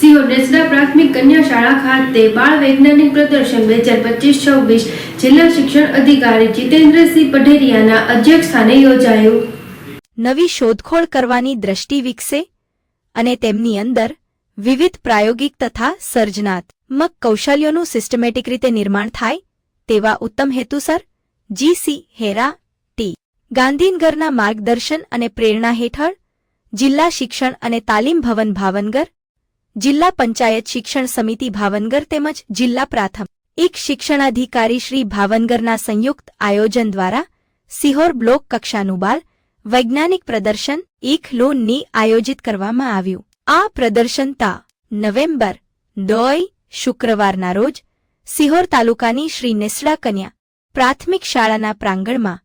સિંહો નેસડા પ્રાથમિક કન્યા શાળા ખાતે બાળ વૈજ્ઞાનિક પ્રદર્શન બે હજાર પચીસ છવ્વીસ જિલ્લા શિક્ષણ અધિકારી જીતેન્દ્રસિંહ પઢેરિયાના અધ્યક્ષસ્થાને યોજાયું. નવી શોધખોળ કરવાની દ્રષ્ટિ વિકસે અને તેમની અંદર વિવિધ પ્રાયોગિક તથા સર્જનાત્મક કૌશલ્યોનું સિસ્ટમેટિક રીતે નિર્માણ થાય તેવા ઉત્તમ હેતુસર જીસી હેરા ટી. ગાંધીનગરના માર્ગદર્શન અને પ્રેરણા હેઠળ જિલ્લા શિક્ષણ અને તાલીમ ભવન ભાવનગર જિલ્લા પંચાયત શિક્ષણ સમિતિ ભાવનગર તેમજ જિલ્લા પ્રાથમિક શિક્ષણાધિકારી શ્રી ભાવનગરના સંયુક્ત આયોજન દ્વારા સિહોર બ્લોક કક્ષાનું બાલ વૈજ્ઞાનિક પ્રદર્શન એક લોનની આયોજિત કરવામાં આવ્યું. આ પ્રદર્શન તા નવેમ્બર, દોય, શુક્રવારના રોજ સિહોર તાલુકાની શ્રી નેસડા કન્યા પ્રાથમિક શાળાના પ્રાંગણમાં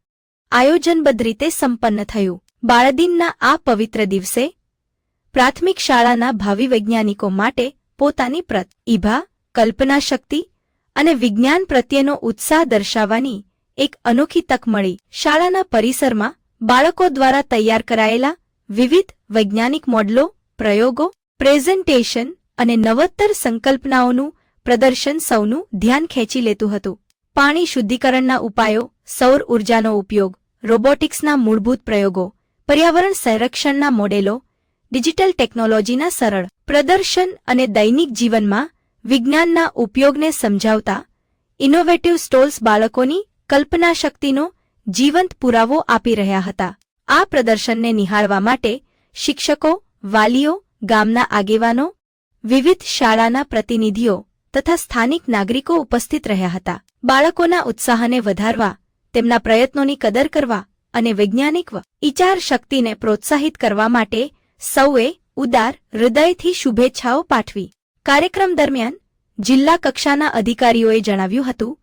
આયોજનબદ્ધ રીતે સંપન્ન થયું. બાળદિનના આ પવિત્ર દિવસે પ્રાથમિક શાળાના ભાવિ વૈજ્ઞાનિકો માટે પોતાની પ્રતિભા કલ્પના શક્તિ અને વિજ્ઞાન પ્રત્યેનો ઉત્સાહ દર્શાવવાની એક અનોખી તક મળી. શાળાના પરિસરમાં બાળકો દ્વારા તૈયાર કરાયેલા વિવિધ વૈજ્ઞાનિક મોડલો, પ્રયોગો, પ્રેઝન્ટેશન અને નવતર સંકલ્પનાઓનું પ્રદર્શન સૌનું ધ્યાન ખેંચી લેતું હતું. પાણી શુદ્ધિકરણના ઉપાયો, સૌર ઉર્જાનો ઉપયોગ, રોબોટિક્સના મૂળભૂત પ્રયોગો, પર્યાવરણ સંરક્ષણના મોડેલો ડિજિટલ ટેકનોલોજીના સરળ, પ્રદર્શન અને દૈનિક જીવનમાં વિજ્ઞાનના ઉપયોગને સમજાવતા ઇનોવેટિવ સ્ટોલ્સ બાળકોની કલ્પના શક્તિનો જીવંત પુરાવો આપી રહ્યા હતા. આ પ્રદર્શનને નિહાળવા માટે શિક્ષકો, વાલીઓ, ગામના આગેવાનો, વિવિધ શાળાના પ્રતિનિધિઓ તથા સ્થાનિક નાગરિકો ઉપસ્થિત રહ્યા હતા. બાળકોના ઉત્સાહને વધારવા, તેમના પ્રયત્નોની કદર કરવા અને વૈજ્ઞાનિક વિચાર શક્તિને પ્રોત્સાહિત કરવા માટે સૌએ ઉદાર હૃદયથી શુભેચ્છાઓ પાઠવી. કાર્યક્રમ દરમિયાન જિલ્લા કક્ષાના અધિકારીઓએ જણાવ્યું હતું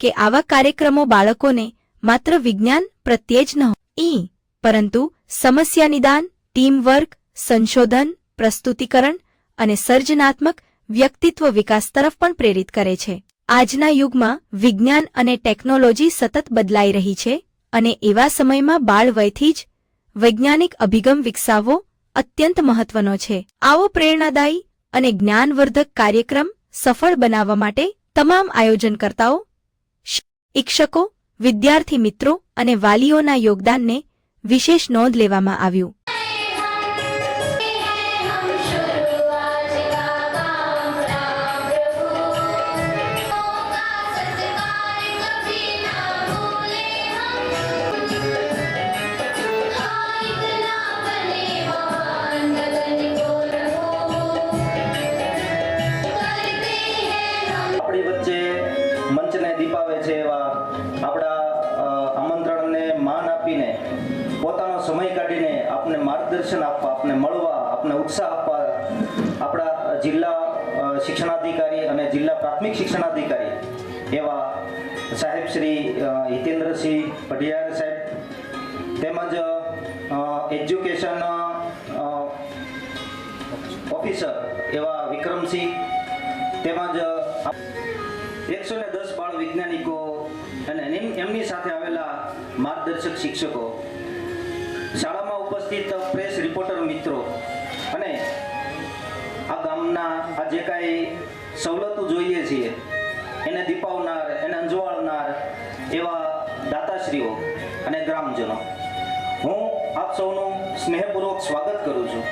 કે આવા કાર્યક્રમો બાળકોને માત્ર વિજ્ઞાન પ્રત્યે જ ન ઈ, પરંતુ સમસ્યા નિદાન, ટીમવર્ક, સંશોધન, પ્રસ્તુતિકરણ અને સર્જનાત્મક વ્યક્તિત્વ વિકાસ તરફ પણ પ્રેરિત કરે છે. આજના યુગમાં વિજ્ઞાન અને ટેકનોલોજી સતત બદલાઈ રહી છે અને એવા સમયમાં બાળ વયથી જ વૈજ્ઞાનિક અભિગમ વિકસાવવો અત્યંત મહત્વનો છે. આવો પ્રેરણાદાયી અને જ્ઞાનવર્ધક કાર્યક્રમ સફળ બનાવવા માટે તમામ આયોજનકર્તાઓ, શિક્ષકો, વિદ્યાર્થી મિત્રો અને વાલીઓના યોગદાનને વિશેષ નોંધ લેવામાં આવ્યું. આપણા જિલ્લા શિક્ષણાધિકારી અને જિલ્લા પ્રાથમિક શિક્ષણાધિકારી એવા સાહેબ શ્રી હિતેન્દ્રસિંહ પઢિયાર સાહેબ તેમજ એજ્યુકેશન ઓફિસર એવા વિક્રમસિંહ તેમજ એકસો ને દસ બાળ વૈજ્ઞાનિકો અને એમની સાથે આવેલા માર્ગદર્શક શિક્ષકો, શાળામાં ઉપસ્થિત પ્રેસ રિપોર્ટર મિત્રો ગામના આ જે કાંઈ સવલતો જોઈએ છીએ, એને દીપાવનાર, એને અંજવાળનાર એવા દાતાશ્રીઓ અને ગ્રામજનો. હું આપ સૌનું સ્નેહપૂર્વક સ્વાગત કરું છું.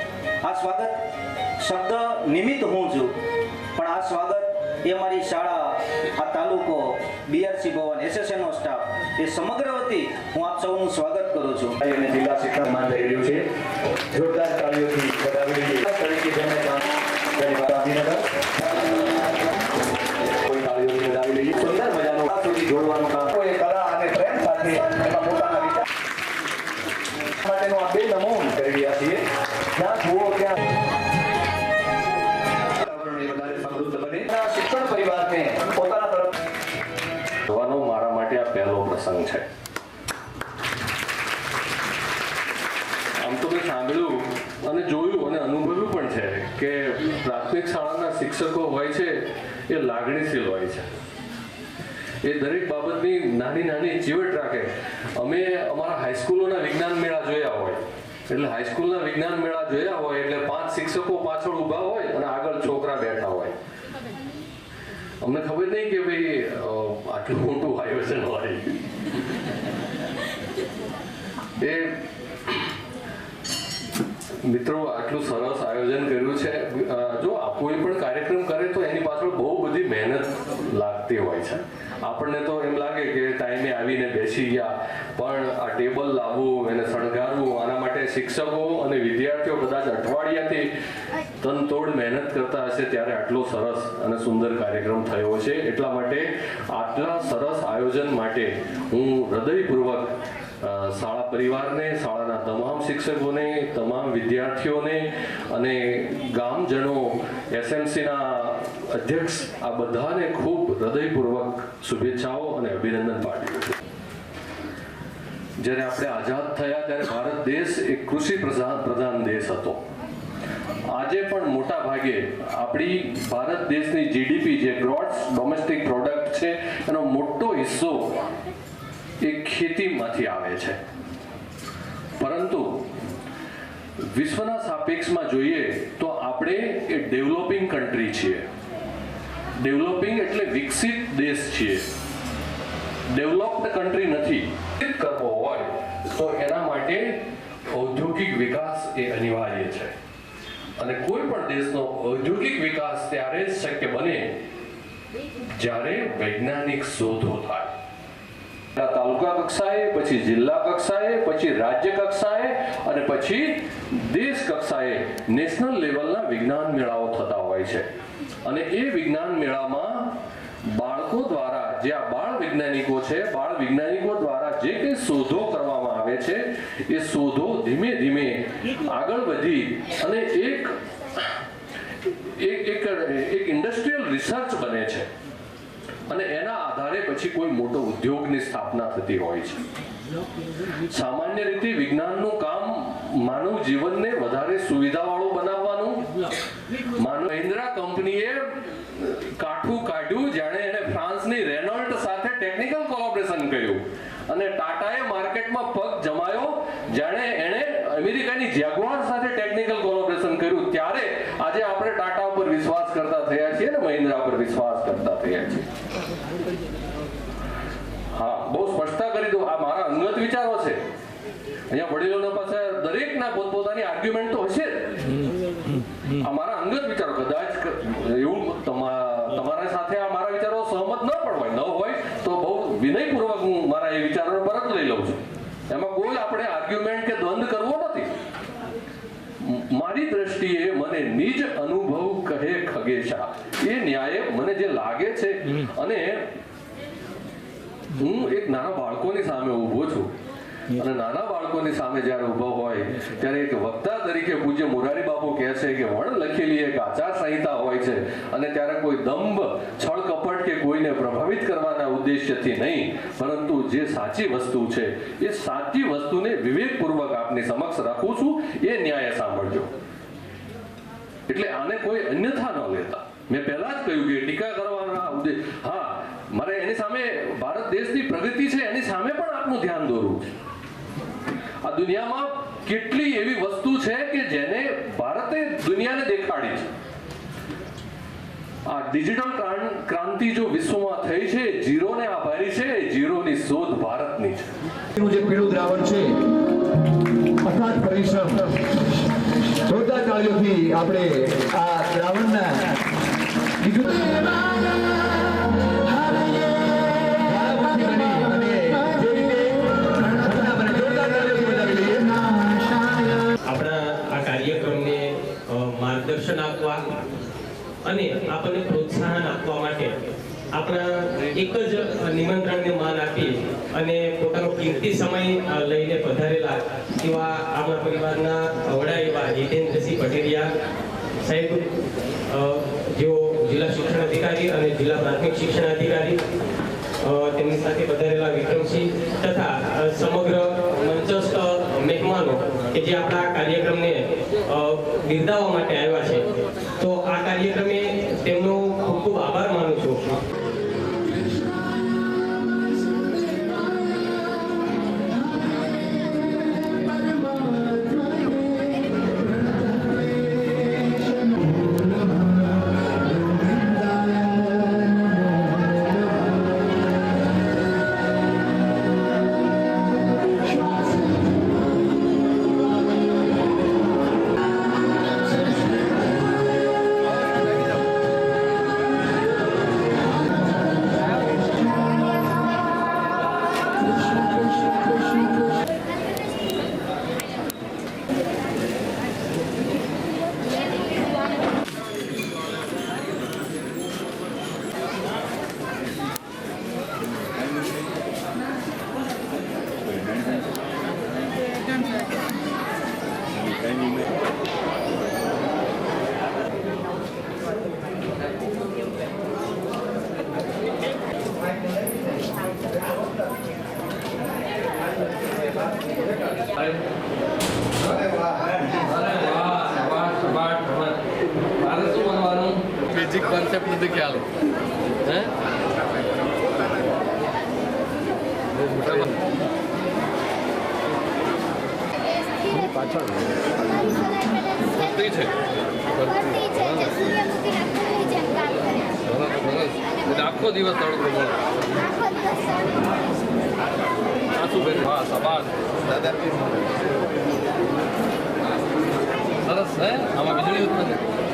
આ સ્વાગત શબ્દ નિમિત્ત હું છું, પણ આ સ્વાગત એ મારી શાળા, આ તાલુકો, બીઆરસી ભવન એસએસએનો સ્ટાફ, એ સમગ્ર વતી હું આપ સૌનું સ્વાગત કરું છું. અને જિલ્લા શિક્ષણ માન રહ્યું છે. જોરદાર તાળીઓથી વધાવી તરીકે જેમને કામ કરી ગાંધીનગર તો મેં સાંભળ્યું અને જોયું અને અનુભવ્યું પણ છે કે પ્રાથમિક શાળાના શિક્ષકો હોય છે, એ લાગણીશીલ હોય છે. એ દરેક બાબતની નાની નાની ચીવટ રાખે. અમે અમારા હાઈસ્કૂલોના વિજ્ઞાન મેળા જોયા હોય. એટલે હાઈસ્કૂલના વિજ્ઞાન મેળા જોયા હોય એટલે પાંચ શિક્ષકો પાછળ ઊભા હોય અને આગળ છોકરા બેઠા હોય. અમને ખબર નહીં કે ભાઈ આટલું મોટું આયોજન હોય. એ મિત્રો, આટલું સરસ આયોજન કર્યું છે. જો કોઈ પણ કાર્યક્રમ કરે તો એની પાછળ બહુ બધી મહેનત લાગતી હોય છે. આપણને તો એમ લાગે કે ટાઈમે આવીને બેસી ગયા, પણ આ ટેબલ લાવવું, એને શણગારવું, આના માટે શિક્ષકો અને વિદ્યાર્થીઓ કદાચ અઠવાડિયાથી તનતોડ મહેનત કરતા હશે ત્યારે આટલો સરસ અને સુંદર કાર્યક્રમ થયો છે. એટલા માટે આટલા સરસ આયોજન માટે હું હૃદયપૂર્વક પરિવારને, શાળાના તમામ શિક્ષકોને, તમામ વિદ્યાર્થીઓને અને ગામજનો, એસએમસીના અધ્યક્ષ, આ બધાને ખૂબ હૃદયપૂર્વક શુભેચ્છાઓ અને અભિનંદન પાઠવું છું. જ્યારે આપણે આઝાદ થયા ત્યારે ભારત દેશ એક કૃષિ પ્રધાન દેશ હતો. આજે પણ મોટા ભાગે આપણી ભારત દેશની જીડીપી જે ગ્રોસ ડોમેસ્ટિક પ્રોડક્ટ છે, એનો મોટો હિસ્સો એ ખેતીમાંથી આવે છે પરંતુ વિશ્વના સાપેક્ષમાં જોઈએ તો આપણે એ ડેવલપિંગ કન્ટ્રી છીએ. ડેવલપિંગ એટલે વિકસિત દેશ છીએ. ડેવલપ્ડ કન્ટ્રી નથી. કરવો હોય તો એના માટે ઔદ્યોગિક વિકાસ એ અનિવાર્ય છે. અને કોઈ પણ દેશનો ઔદ્યોગિક વિકાસ ત્યારે જ શક્ય બને જ્યારે વૈજ્ઞાનિક શોધો થાય. તાલુકા કક્ષાએ, પછી જિલ્લા કક્ષાએ, પછી રાજ્ય કક્ષાએ અને પછી દેશ કક્ષાએ નેશનલ લેવલના વિજ્ઞાન મેળાઓ થતા હોય છે. અને એ વિજ્ઞાન મેળામાં બાળકો દ્વારા, જે આ બાળ વૈજ્ઞાનિકો છે, બાળ વૈજ્ઞાનિકો દ્વારા જે કંઈ શોધો કરવામાં આવે છે, એ શોધો ધીમે ધીમે આગળ વધી અને એક એક એક ઇન્ડસ્ટ્રીયલ રિસર્ચ બને છે. અને એના આધારે પછી કોઈ મોટો ઉદ્યોગની સ્થાપના થતી હોય છે. સામાન્ય રીતે વિજ્ઞાનનું કામ માનવ જીવનને વધારે સુવિધાવાળું બનાવવાનું. માનવ મહિન્દ્રા કંપનીએ કાઠું કાઢ્યું, જાણે એને ફ્રાન્સની રેનોલ્ટ સાથે ટેકનિકલ કોલોબરેશન કર્યું. અને ટાટાએ માર્કેટમાં પગ જમાયો, જાણે એણે અમેરિકાની જેગુઆર સાથે ટેકનિકલ કોલોબરેશન કર્યું. ત્યારે આજે આપણે ટાટા ઉપર વિશ્વાસ કરતા થયા છીએ અને મહિન્દ્રા પર વિશ્વાસ કરતા થયા છીએ હા બહુ સ્પષ્ટતા કરી દો આ મારા અંગત વિચારો છે અહીંયા વડીલોના પાસે દરેકના પોતપોતાની આર્ગ્યુમેન્ટ તો હશે અમારા અંગત વિચારો, કદાચ એવું તમારા સાથે આ મારા વિચારો સહમત ન પણ હોય ન હોય તો બહુ વિનયપૂર્વક હું મારા એ વિચારો પરત લઈ લઉં છું. એમાં કોઈ આપણે આર્ગ્યુમેન્ટ કે દ્વંદ કરવો નથી. મારી દ્રષ્ટિએ મને નિજ અનુભવ કહે ખગેશા એ ન્યાય મને જે લાગે છે અને હું એક નાના બાળકોની સામે ઊભો છું. અને નાના બાળકોની સામે જ્યારે ઊભો હોય, ત્યારે એક વક્તા તરીકે પૂજ્ય મોરારી બાપુ કહે છે કે વણ લખેલી એક આચાર સંહિતા હોય છે અને ત્યારે કોઈ દંભ, છળ કપટ કે કોઈને પ્રભાવિત કરવાના ઉદ્દેશ્યથી નહીં, પરંતુ જે સાચી વસ્તુ છે, એ સાચી વસ્તુને વિવેકપૂર્વક આપની સમક્ષ રાખું છું, એ ન્યાય સાંભળજો. એટલે આને કોઈ અન્યથા ન લેતા. મેં પહેલા જ કહ્યું કે ટીકા કરવાના હા, મારે એની સામે ભારત દેશની પ્રગતિ છે, એની સામે પણ આપનું ધ્યાન દોરવું છે. દુનિયામાં કેટલી એવી વસ્તુ છે કે જેને ભારતે દુનિયાને દેખાડી છે? આ ડિજિટલ ક્રાંતિ જો વિશ્વમાં થઈ છે, જીરોને આભારી છે, જીરોની શોધ ભારતની છે. જે પીળું દ્રાવણ છે અથાગ પરિશ્રમ, જોરદાર તાળીઓથી આપણે આ દ્રાવણના અને આપણને પ્રોત્સાહન આપવા માટે આપણા એક જ નિમંત્રણને માન આપી અને પોતાનો કિંમતી સમય લઈને પધારેલા એવા આપણા પરિવારના વડા એવા જીતેન્દ્રસિંહ પટેલિયા સાહેબ જેઓ જિલ્લા શિક્ષણ અધિકારી અને જિલ્લા પ્રાથમિક શિક્ષણ અધિકારી તેમની સાથે પધારેલા વિક્રમસિંહ તથા સમગ્ર મંચસ્થ મહેમાનો કે જે આપણા કાર્યક્રમને બિરદાવવા માટે આવ્યા છે. મારે શું બનવાનું બેઝિક કોન્સેપ્ટ નથી ખ્યાલ હે પાછળ ભરતી છે આખો દિવસ તડકો મળે આખો દિવસ તડકો મળે આ શું બેન વાહ સબાસ સરસ હે આમાં વીજળી ઉત્પન્ન